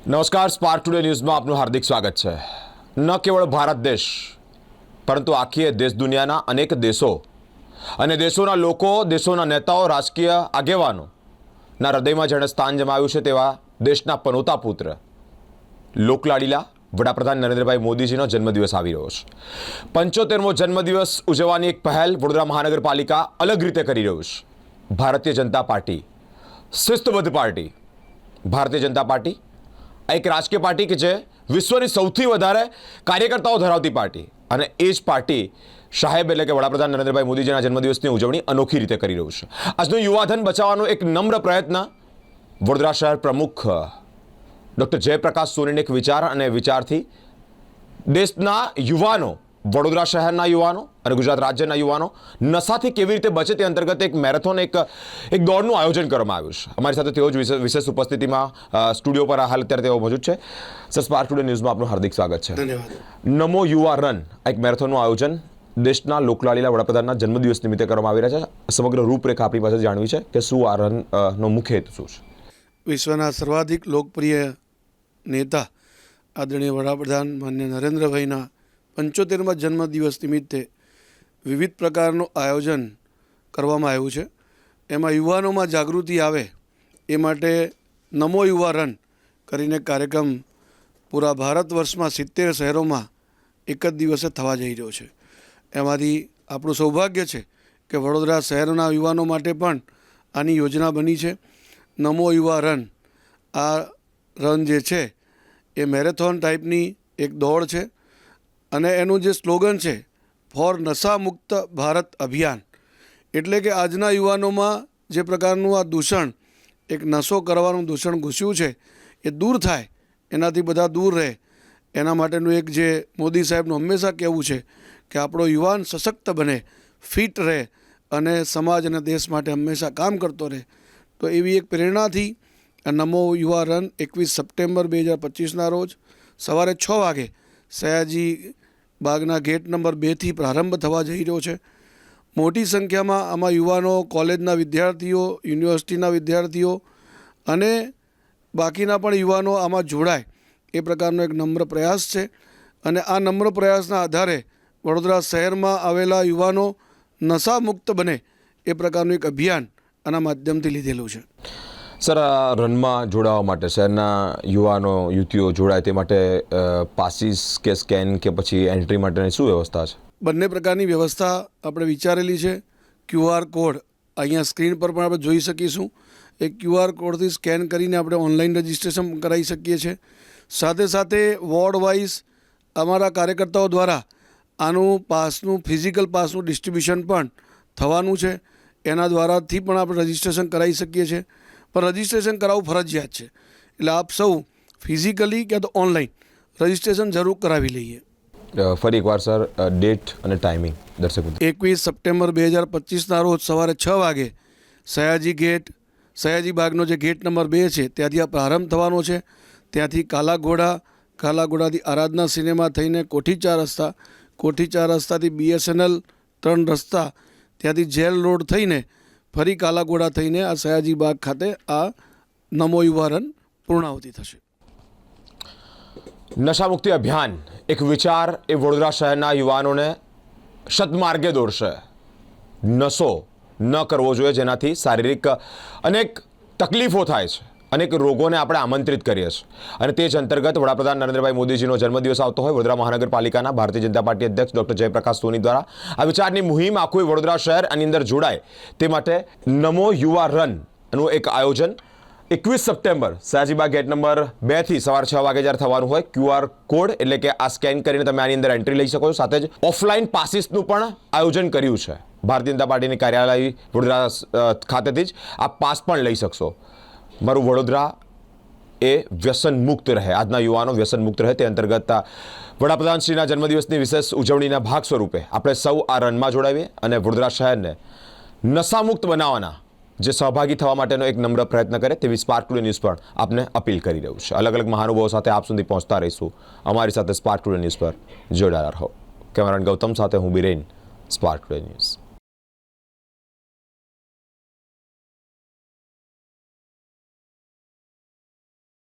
નમસ્કાર spark today ન્યૂઝમાં આપનું હાર્દિક સ્વાગત છે. ન કેવળ ભારત દેશ, પરંતુ આખી દેશ દુનિયાના અનેક દેશો અને દેશોના લોકો, દેશોના નેતાઓ, રાજકીય આગેવાનો ના હૃદયમાં જેણે સ્થાન જમાવ્યું છે તેવા દેશના પનોતા પુત્ર લોકલાડીલા વડાપ્રધાન નરેન્દ્રભાઈ મોદીજીનો જન્મદિવસ આવી રહ્યો છે. પંચોતેરમો જન્મદિવસ ઉજવવાની એક પહેલ વડોદરા મહાનગરપાલિકા અલગ રીતે કરી રહ્યું છે. ભારતીય જનતા પાર્ટી, શિસ્તબદ્ધ પાર્ટી, ભારતીય જનતા પાર્ટી આ એક રાજકીય પાર્ટી કે જે વિશ્વની સૌથી વધારે કાર્યકર્તાઓ ધરાવતી પાર્ટી અને એ જ પાર્ટી સાહેબ એટલે કે વડાપ્રધાન નરેન્દ્રભાઈ મોદીજીના જન્મદિવસની ઉજવણી અનોખી રીતે કરી રહ્યું છે. આજનું યુવાધન બચાવવાનો એક નમ્ર પ્રયત્ન વડોદરા શહેર પ્રમુખ, ડૉક્ટર જયપ્રકાશ સોનીને એક વિચાર અને વિચારથી દેશના યુવાનો વડોદરા શહેરના યુવાનો અને ગુજરાત રાજ્યના યુવાનો નશાથી કેવી રીતે બચે તે અંતર્ગત એક મેરેથોન એક એક દોડનું આયોજન કરવામાં આવ્યું છે. અમારી સાથે તેઓ જ વિશેષ ઉપસ્થિતિમાં સ્ટુડિયો પર હાલ અત્યારે તેઓ મોજૂદ છે. સર સ્પાર્ક ટુડે ન્યૂઝમાં આપનું હાર્દિક સ્વાગત છે. ધન્યવાદ. નમો યુવા રન એક મેરેથોનનું આયોજન દેશના લોકલાલીલા વડાપ્રધાનના જન્મદિવસ નિમિત્તે કરવામાં આવી રહ્યા છે. સમગ્ર રૂપરેખા આપણી પાસે જાણવી છે કે શું આ રનનો મુખ્ય હેતુ શું છે? વિશ્વના સર્વાધિક લોકપ્રિય નેતા આદરણીય વડાપ્રધાન માન્ય નરેન્દ્રભાઈના પંચોતેરમાં જન્મદિવસ નિમિત્તે વિવિધ પ્રકારનું આયોજન કરવામાં આવ્યું છે. એમાં યુવાનોમાં જાગૃતિ આવે એ માટે નમો યુવા રન કરીને કાર્યક્રમ પૂરા ભારત વર્ષમાં સિત્તેર શહેરોમાં એક જ દિવસે થવા જઈ રહ્યો છે. એમાંથી આપણું સૌભાગ્ય છે કે વડોદરા શહેરના યુવાનો માટે પણ આની યોજના બની છે. નમો યુવા રન. આ રન જે છે એ મેરેથોન ટાઈપની એક દોડ છે. અને એનું જે સ્લોગન છે, ફોર નશા મુક્ત ભારત અભિયાન એટલે કે આજના યુવાનોમાં જે પ્રકારનું આ દૂષણ, એક નશો કરવાનું દૂષણ ઘૂસ્યું છે, એ દૂર થાય, એનાથી બધા દૂર રહે. એના માટેનું એક જે મોદી સાહેબનું હંમેશા કહેવું છે કે આપણો યુવાન સશક્ત બને, ફિટ રહે અને સમાજ અને દેશ માટે હંમેશા કામ કરતો રહે. તો એવી એક પ્રેરણાથી નમો યુવા રન એકવીસ સપ્ટેમ્બર બે હજાર પચીસના રોજ સવારે છ વાગે સયાજી બાગના ગેટ નંબર બેથી પ્રારંભ થવા જઈ રહ્યો છે. મોટી સંખ્યામાં આમાં યુવાનો, કોલેજના વિદ્યાર્થીઓ, યુનિવર્સિટીના વિદ્યાર્થીઓ અને બાકીના પણ યુવાનો આમાં જોડાય. એ પ્રકારનો એક નમ્ર પ્રયાસ છે અને આ નમ્ર પ્રયાસના આધારે વડોદરા શહેરમાં આવેલા યુવાનો નશામુક્ત બને એ પ્રકારનું એક અભિયાન આના માધ્યમથી લીધેલું છે. સર, આ રનમાં જોડાવા માટે, શહેરના યુવાનો, યુવતીઓ જોડાય તે માટે પાસીસ કે સ્કેન કે પછી એન્ટ્રી માટેની શું વ્યવસ્થા છે? બંને પ્રકારની વ્યવસ્થા આપણે વિચારેલી છે. ક્યુઆર કોડ અહીંયા સ્ક્રીન પર પણ આપણે જોઈ શકીશું. એ ક્યુઆર કોડથી સ્કેન કરીને આપણે ઓનલાઈન રજિસ્ટ્રેશન કરાવી શકીએ છીએ. સાથે સાથે વોર્ડ વાઇઝ અમારા કાર્યકર્તાઓ દ્વારા આનું પાસનું, ફિઝિકલ પાસનું ડિસ્ટ્રીબ્યુશન પણ થવાનું છે. એના દ્વારાથી પણ આપણે રજિસ્ટ્રેશન કરાવી શકીએ છીએ. પણ રજિસ્ટ્રેશન કરાવવું ફરજિયાત છે. એટલે આપ સૌ ફિઝિકલી કે તો ઓનલાઈન રજિસ્ટ્રેશન જરૂર કરાવી લઈએ. ફરી એકવાર સર ડેટ અને ટાઈમિંગ દર્શક એકવીસ સપ્ટેમ્બર બે હજાર પચીસના રોજ સવારે છ વાગે સયાજી ગેટ સયાજી બાગનો જે ગેટ નંબર બે છે ત્યાંથી આ પ્રારંભ થવાનો છે. ત્યાંથી કાલાઘોડા કાલાઘોડાથી આરાધના સિનેમા થઈને કોઠી ચાર રસ્તા કોઠી ચાર રસ્તાથી બીએસએનએલ ત્રણ રસ્તા ત્યાંથી જેલ રોડ થઈને ફરી કાલાઘોડા થઈને આ સયાજી બાગ ખાતે આ નમો યુવા રન પૂર્ણાહુતિ થશે. નશામુક્તિ અભિયાન, એક વિચાર એ વડોદરા શહેરના યુવાનોને સદમાર્ગે દોરશે નશો ન કરવો જોઈએ જેનાથી શારીરિક અનેક તકલીફો થાય છે. અનેક રોગોને આપણે આમંત્રિત કરીએ છીએ. અને તે જ અંતર્ગત વડાપ્રધાન નરેન્દ્રભાઈ મોદીજીનો જન્મદિવસ આવતો હોય વડોદરા મહાનગરપાલિકાના ભારતીય જનતા પાર્ટી અધ્યક્ષ ડોક્ટર જયપ્રકાશ સોની દ્વારા. આ વિચારની મુહિમ આખું વડોદરા શહેર આની અંદર જોડાય. તે માટે નમો યુવા રનનું એક આયોજન એકવીસ સપ્ટેમ્બર સયાજીબાગ ગેટ નંબર બેથી સવાર છ વાગે જ્યારે થવાનું હોય ક્યુઆર કોડ એટલે કે આ સ્કેન કરીને તમે આની અંદર એન્ટ્રી લઈ શકો છો. સાથે જ ઓફલાઈન પાસીસનું પણ આયોજન કર્યું છે. ભારતીય જનતા પાર્ટીની કાર્યાલય વડોદરા ખાતેથી જ આ પાસ પણ લઈ શકશો. મારું વડોદરા એ વ્યસન મુક્ત રહે. આજના યુવાનો વ્યસન મુક્ત રહે તે અંતર્ગત વડાપ્રધાનશ્રીના જન્મદિવસની વિશેષ ઉજવણીના ભાગ સ્વરૂપે આપણે સૌ આ રનમાં જોડાવીએ અને વડોદરા શહેરને નશામુક્ત બનાવવાના જે સહભાગી થવા માટેનો એક નમ્ર પ્રયત્ન કરે તેવી સ્પાર્ક ટુડે ન્યૂઝ પણ આપને અપીલ કરી રહ્યું છે. અલગ અલગ મહાનુભાવો સાથે આપ સુધી પહોંચતા રહીશું. અમારી સાથે સ્પાર્ક ટુડે ન્યૂઝ પર જોડાયેલા રહો. કેમેરાન ગૌતમ સાથે હું બિરેન સ્પાર્ક ટુડે ન્યૂઝ